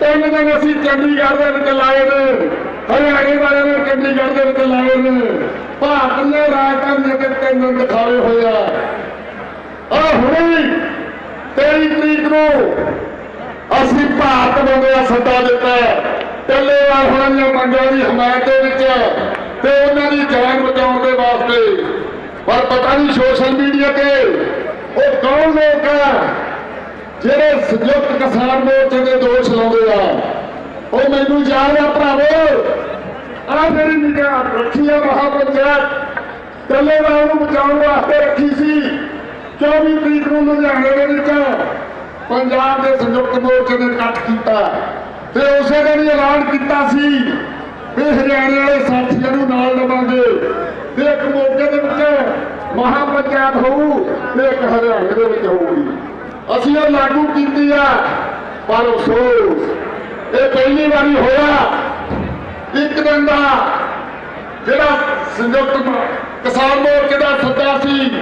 ਤਿੰਨ ਦਿਨ ਅਸੀਂ ਚੰਡੀਗੜ੍ਹ ਦੇ ਵਿੱਚ ਲਾਏ ਨੇ, ਹਰਿਆਣੇ ਵਾਲਿਆਂ ਨੇ ਚੰਡੀਗੜ੍ਹ ਦੇ ਵਿੱਚ ਲਾਏ ਨੇ। ਭਾਰਤ ਨੇ ਰਾਜਧਾਨੀ ਦੇ ਤਿੰਨ ਦਿਨ ਦਿਖਾਏ ਹੋਏ ਆ। ਆ ਹੁਣੇ 23 ਤਰੀਕ ਨੂੰ ਅਸੀਂ ਭਾਰਤ ਬੰਦਿਆਂ ਦਾ ਸੱਦਾ ਦਿੱਤਾ ਟੱਲੇਵਾਲ ਹੋਰਾਂ ਦੀਆਂ ਮੰਗਾਂ ਦੀ ਹਮਾਇਤ ਦੇ ਵਿੱਚ ਤੇ ਉਹਨਾਂ ਦੀ ਜਾਨ ਬਚਾਉਣ ਦੇ ਵਾਸਤੇ। ਪਰ ਪਤਾ ਨਹੀਂ ਸੋਸ਼ਲ ਮੀਡੀਆ ਤੇ ਉਹ ਕੌਣ ਲੋਕ ਆ? ਜਿਹੜੇ ਸੰਯੁਕਤ ਕਿਸਾਨ ਮੋਰਚੇ ਦੇ ਦੋਸ਼ ਲਾਉਂਦੇ ਆ, ਉਹ ਮੈਨੂੰ ਯਾਦ ਆ ਭਰਾਵੋ। ਆ ਮੇਰੀ ਨਿਗਾਹ ਰੱਖੀ ਆ ਮਹਾਪੰਚਾਇਤ ਟੱਲੇਵਾਲ ਨੂੰ ਬਚਾਉਣ ਵਾਸਤੇ ਰੱਖੀ ਸੀ। 24 ਤਰੀਕ ਨੂੰ ਲੁਧਿਆਣੇ ਦੇ ਵਿੱਚ ਪੰਜਾਬ ਦੇ ਸੰਯੁਕਤ ਮੋਰਚੇ ਨੇ ਇਕੱਠ ਕੀਤਾ ਤੇ ਉਸੇ ਦਿਨ ਹੀ ਐਲਾਨ ਕੀਤਾ ਸੀ ਵੀ ਹਰਿਆਣੇ ਵਾਲੇ ਸਾਥੀਆਂ ਨੂੰ ਨਾਲ ਲਵਾਂਗੇ। ਤੇ ਇੱਕ ਮੋਰਚੇ ਦੇ ਵਿੱਚ ਮਹਾਪੰਚਾਇਤ ਹੋਊ ਤੇ ਇੱਕ ਹਰਿਆਣੇ ਦੇ ਵਿੱਚ ਹੋਊਗੀ। ਅਸੀਂ ਉਹ ਲਾਗੂ ਕੀਤੀ ਆ, ਪਰ ਅਫਸੋਸ, ਇਹ ਪਹਿਲੀ ਵਾਰੀ ਹੋਇਆ। ਇੱਕ ਦਿਨ ਦਾ ਜਿਹੜਾ ਸੰਯੁਕਤ ਕਿਸਾਨ ਮੋਰਚੇ ਦਾ ਸੱਦਾ ਸੀ।